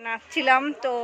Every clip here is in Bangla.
নাচছিলাম তো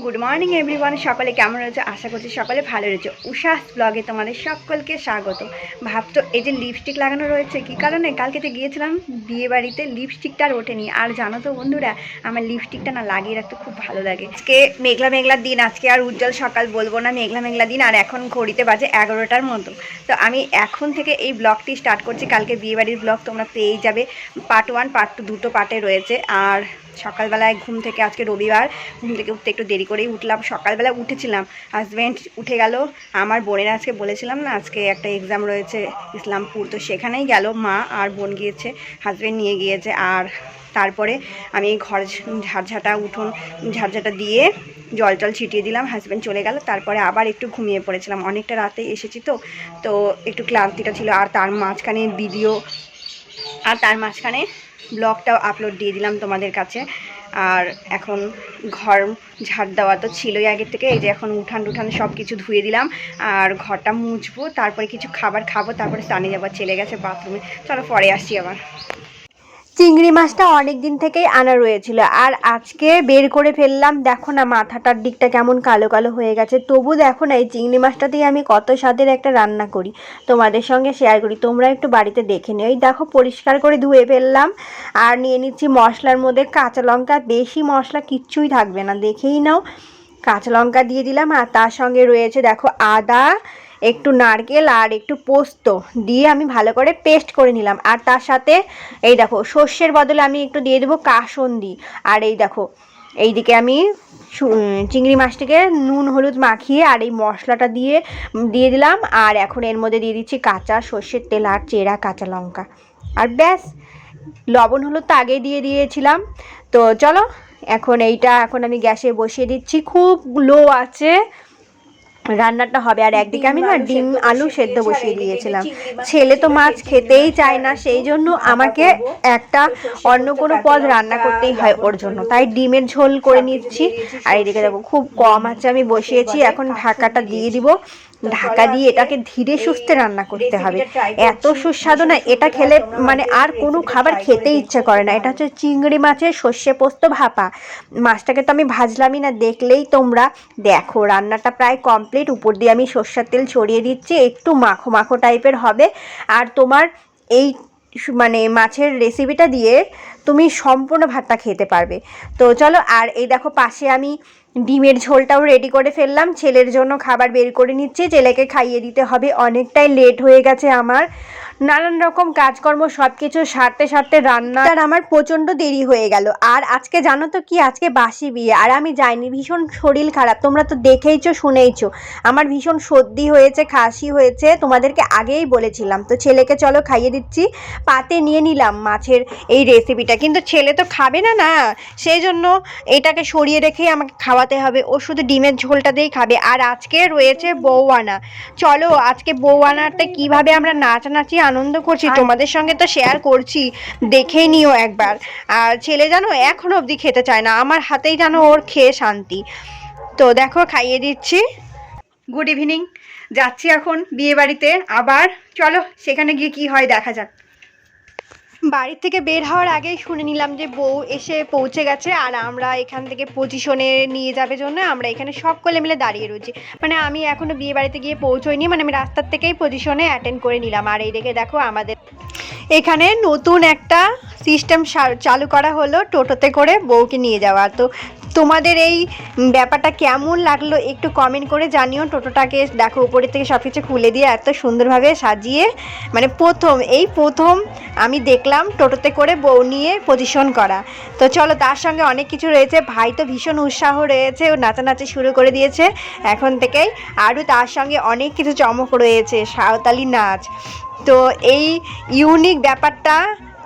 গুড মর্নিং এভরিওয়ান সকলে কেমন রয়েছে? আশা করছি সকলে ভালো রয়েছে। উষাস ব্লগে তোমাদের সকলকে স্বাগত। ভাবতো এই যে লিপস্টিক লাগানো রয়েছে, কি কারণে? কালকে তো গিয়েছিলাম, বিয়ে বাড়িতে লিপস্টিকটা আর ওঠেনি। আর জানো তো বন্ধুরা, আমার লিপস্টিকটা না লাগিয়ে রাখতে খুব ভালো লাগে। আজকে মেঘলা মেঘলা দিন, আজকে আর উজ্জ্বল সকাল বলব না, মেঘলা মেঘলা দিন, আর এখন ঘড়িতে বাজে এগারোটার মতো। তো আমি এখন থেকে এই ব্লগটি স্টার্ট করছি। কালকে বিয়ে বাড়ির ব্লগ তোমরা পেয়েই যাবে। পার্ট ওয়ান পার্ট টু দুটো পার্টে রয়েছে। আর সকালবেলায় ঘুম থেকে আজকে রবিবার, ঘুম থেকে উঠতে একটু দেরি করেই উঠলাম। সকালবেলা উঠেছিলাম। হাজব্যান্ড উঠে গেল। আমার বোনের আজকে বলেছিলাম না, আজকে একটা এক্সাম রয়েছে ইসলামপুর। তো সেখানেই গেল। মা আর বোন গিয়েছে হাজব্যান্ড নিয়ে গিয়েছে। আর তারপরে আমি ঘর ঝাড়ঝাটা, উঠোন ঝাড়ঝাটা দিয়ে জল টল ছিটিয়ে দিলাম। হাজব্যান্ড চলে গেল। তারপরে আবার একটু ঘুমিয়ে পড়েছিলাম। অনেকটা রাতে এসেছি তো। তো একটু ক্লান্তিটা ছিল। আর তার মাঝখানে ভিডিও আর তার মাঝখানে ব্লগটাও আপলোড দিয়ে দিলাম তোমাদের কাছে। আর এখন ঘর ঝাড় দেওয়া তো ছিলই আগের থেকে, এই যে এখন উঠান টুঠান সব কিছু ধুয়ে দিলাম আর ঘরটা মুছবো, তারপরে কিছু খাবার খাব, তারপরে স্নানে যাবার চলে গেছে বাথরুমে চলো পরে আসি আবার। চিংড়ি মাছটা অনেক দিন থেকেই আনা রয়েছিল। আর আজকে বের করে ফেললাম। দেখো না, মাথাটার দিকটা কেমন কালো কালো হয়ে গেছে। তবু দেখো না, এই চিংড়ি মাছটা দিয়ে আমি কত স্বাদের একটা রান্না করি। তোমাদের সঙ্গে শেয়ার করি। তোমরা একটু বাড়িতে দেখে নিও। এই দেখো, পরিষ্কার করে ধুয়ে ফেললাম। আর নিয়ে নিচ্ছি মশলার মধ্যে কাঁচা লঙ্কা। বেশি মশলা কিচ্ছুই থাকবে না। দেখেই নাও, কাঁচা লঙ্কা দিয়ে দিলাম। আর তার সঙ্গে রয়েছে, দেখো, আদা একটু নারকেল আর একটু পোস্ত দিয়ে আমি ভালো করে পেস্ট করে নিলাম। আর তার সাথে এই দেখো, সর্ষের বদলে আমি একটু দিয়ে দেবো কাসন্দি। আর এই দেখো, এইদিকে আমি চিংড়ি মাছটিকে নুন, হলুদ মাখিয়ে আর এই মশলাটা দিয়ে দিয়ে দিলাম। আর এখন এর মধ্যে দিয়ে দিচ্ছি কাঁচা সর্ষের তেল আর চেরা কাঁচা লঙ্কা। আর ব্যাস, লবণ, হলুদ তো আগে দিয়ে দিয়েছিলাম। তো চলো, এখন এইটা, এখন আমি গ্যাসে বসিয়ে দিচ্ছি। খুব লো আছে। রান্নাটা হবে। আর একদিকে আমি না ডিম আলু সেদ্ধ বসিয়ে দিয়েছিলাম। ছেলে তো মাছ খেতেই চায় না সেই জন্য আমাকে একটা অন্য কোনো পদ রান্না করতেই হয় ওর জন্য। তাই ডিমের ঝোল করে নিচ্ছি। আর এদিকে দেখো খুব কম আছে আমি বসিয়েছি। এখন ঢাকাটা দিয়ে দিব। ঢাকা দিয়ে এটাকে ধীরে সুস্থে রান্না করতে হবে। এত সুস্বাদু না এটা খেলে মানে আর কোনো খাবার খেতে ইচ্ছে করে না। এটা হচ্ছে চিংড়ি মাছের সর্ষে পোস্ত ভাপা। মাছটাকে তো আমি ভাজলামই না দেখলেই তোমরা দেখো রান্নাটা প্রায় কমপ্লিট উপর দিয়ে আমি সর্ষের তেল ছড়িয়ে দিচ্ছি একটু মাখো মাখো টাইপের হবে। আর তোমার এই মানে মাছের রেসিপিটা দিয়ে তুমি সম্পূর্ণ ভাতটা খেতে পারবে। তো চলো আর এই দেখো পাশে আমি ডিমের ঝোলটাও রেডি করে ফেললাম। ছেলের জন্য খাবার বের করে নিচ্ছে। ছেলেকে খাইয়ে দিতে হবে। অনেকটাই লেট হয়ে গেছে আমার। নানান রকম কাজকর্ম সব কিছু সারতে সারতে রান্না আর আমার প্রচণ্ড দেরি হয়ে গেল। আর আজকে জানো তো কি? আজকে বাসি বিয়ে। আর আমি যাইনি। ভীষণ শরীর খারাপ। তোমরা তো দেখেইছো, শুনেইছো। আমার ভীষণ সর্দি হয়েছে, খাসি হয়েছে। তোমাদেরকে আগেই বলেছিলাম। তো ছেলেকে চলো খাইয়ে দিচ্ছি। পাতে নিয়ে নিলাম মাছের এই রেসিপিটা কিন্তু ছেলে তো খাবে না না। সেই জন্য এটাকে সরিয়ে রেখেই আমাকে খাওয়াতে হবে। ও শুধু ডিমের ঝোলটা দিয়েই খাবে। আর আজকে রয়েছে বৌয়ানা। চলো আজকে বৌয়ানাতে কীভাবে আমরা নাচ নাচানাচি আনন্দ করছি তোমাদের সঙ্গে তো শেয়ার করছি দেখে নিও একবার। আর ছেলে জানো এখন অবধি খেতে চায় না আমার হাতেই জানো ওর খেয়ে শান্তি। তো দেখো খাইয়ে দিচ্ছি। গুড ইভিনিং যাচ্ছি এখন বিয়ে বাড়িতে আবার চলো সেখানে গিয়ে কি হয় দেখা যাক। বাড়ি থেকে বের হওয়ার আগেই শুনে নিলাম যে বউ এসে পৌঁছে গেছে আর আমরা এখান থেকে পজিশনে নিয়ে যাবে জন্য আমরা এখানে সকলে মিলে দাঁড়িয়ে রয়েছি। মানে আমি এখনও বিয়ে বাড়িতে গিয়ে পৌঁছইনি মানে আমি রাস্তার থেকেই পজিশনে অ্যাটেন্ড করে নিলাম। আর এই দেখে দেখো আমাদের এখানে নতুন একটা সিস্টেম চালু করা হলো টোটোতে করে বউকে নিয়ে যাওয়া। তো তোমাদের এই ব্যাপারটা কেমন লাগল একটু কমেন্ট করে জানিও। টোটোটাকে দেখো, উপরের থেকে সব কিছু খুলে দিয়ে এত সুন্দরভাবে সাজিয়ে মানে প্রথম, এই প্রথম আমি দেখলাম টোটোতে করে বউ নিয়ে পজিশন করা। তো চলো, তার সঙ্গে অনেক কিছু রয়েছে। ভাই তো ভীষণ উৎসাহ রয়েছে, ও নাচানাচি শুরু করে দিয়েছে এখন থেকেই। আরও তার সঙ্গে অনেক কিছু চমক রয়েছে, সাঁওতালি নাচ। তো এই ইউনিক ব্যাপারটা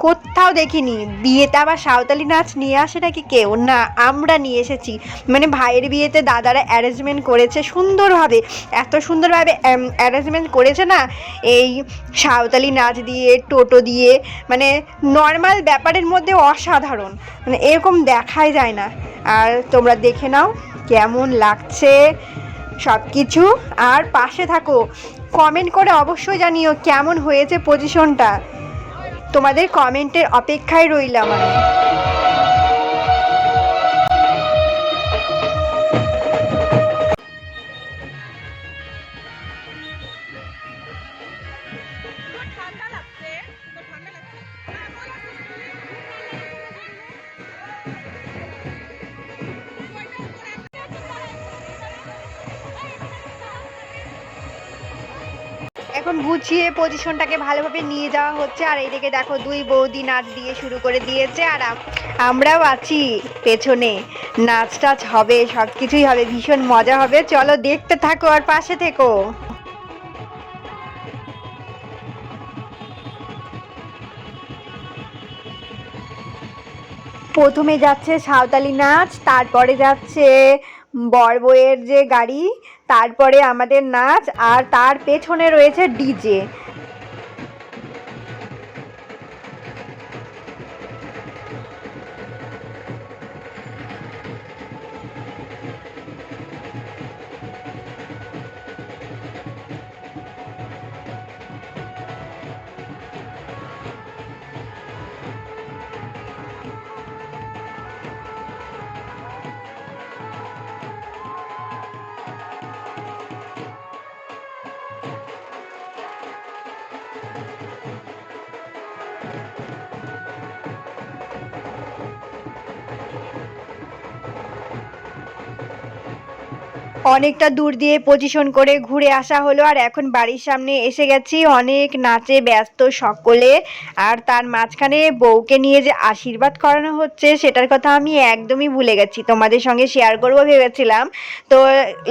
কোথাও দেখিনি। বিয়েতে আবার সাঁওতালি নাচ নিয়ে আসে নাকি কেউ? না, আমরা নিয়ে এসেছি। মানে ভাইয়ের বিয়েতে দাদারা অ্যারেঞ্জমেন্ট করেছে সুন্দরভাবে। এত সুন্দরভাবে অ্যারেঞ্জমেন্ট করেছে না, এই সাঁওতালি নাচ দিয়ে, টোটো দিয়ে মানে নর্মাল ব্যাপারের মধ্যে অসাধারণ। মানে এরকম দেখাই যায় না। আর তোমরা দেখে নাও কেমন লাগছে সব কিছু আর পাশে থাকো। কমেন্ট করে অবশ্যই জানিও কেমন হয়েছে পজিশনটা তোমাদের কমেন্টের অপেক্ষায় রইলাম আমি। এখন গুছিয়ে পজিশনটাকে ভালোভাবে নিয়ে যাওয়া হচ্ছে। আর এইদিকে দেখো দুই বৌদি নাচ দিয়ে শুরু করে দিয়েছে আর আমরাও আছি পেছনে। নাচ টাচ হবে সব কিছুই হবে, ভীষণ মজা হবে। চলো দেখতে থাকো আর পাশে থেকো। প্রথমে যাচ্ছে সাঁওতালি নাচ, তারপরে যাচ্ছে বর বউয়ের যে গাড়ি তারপরে আমাদের নাচ আর তার পেছনে রয়েছে ডিজে। অনেকটা দূর দিয়ে পজিশন করে ঘুরে আসা হলো। আর এখন বাড়ির সামনে এসে গেছি অনেক নাচে ব্যস্ত সকলে। আর তার মাঝখানে বউকে নিয়ে যে আশীর্বাদ করানো হচ্ছে, সেটার কথা আমি একদমই ভুলে গেছি। তোমাদের সঙ্গে শেয়ার করব ভেবেছিলাম। তো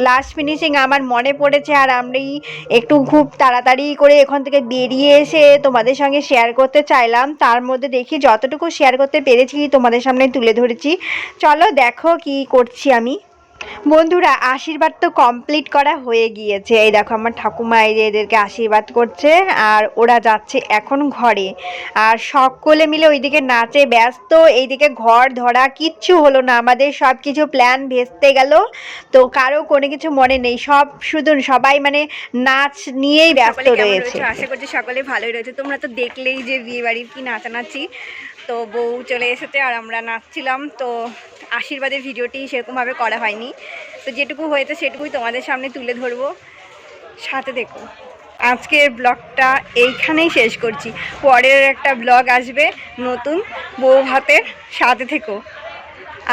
লাস্ট ফিনিশিং আমার মনে পড়েছে আর আমি একটু খুব তাড়াতাড়ি করে এখান থেকে বেরিয়ে এসে তোমাদের সঙ্গে শেয়ার করতে চাইলাম। তার মধ্যে দেখি যতটুকু শেয়ার করতে পেরেছি তোমাদের সামনে তুলে ধরেছি। চলো দেখো কি করছি আমি। বন্ধুরা আশীর্বাদ তো কমপ্লিট করা হয়ে গিয়েছে। এই দেখো আমার ঠাকুমা এই যে এদেরকে আশীর্বাদ করছে আর ওরা যাচ্ছে এখন ঘরে। আর সকলে মিলে ওইদিকে নাচে ব্যস্ত এইদিকে ঘর ধরা কিচ্ছু হলো না। আমাদের সব কিছু প্ল্যান ভেস্তে গেল। তো কারও কোনো কিছু মনে নেই। সব শুধু সবাই মানে নাচ নিয়েই ব্যস্ত রয়েছে। আশা করছি সকলে ভালোই রয়েছে। তোমরা তো দেখলেই যে বিয়ে বাড়ির কি নাচানাচি। তো বউ চলে এসেছে আর আমরা নাচছিলাম, তো আশীর্বাদের ভিডিওটি সেরকমভাবে করা হয়নি। তো যেটুকু হয়েছে সেটুকুই তোমাদের সামনে তুলে ধরবো। সাথে দেখো, আজকের ব্লগটা এইখানেই শেষ করছি। পরের একটা ব্লগ আসবে নতুন বউ ভাতের সাথে থেকো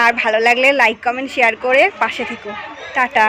আর ভালো লাগলে লাইক কমেন্ট শেয়ার করে পাশে থেকো। টাটা।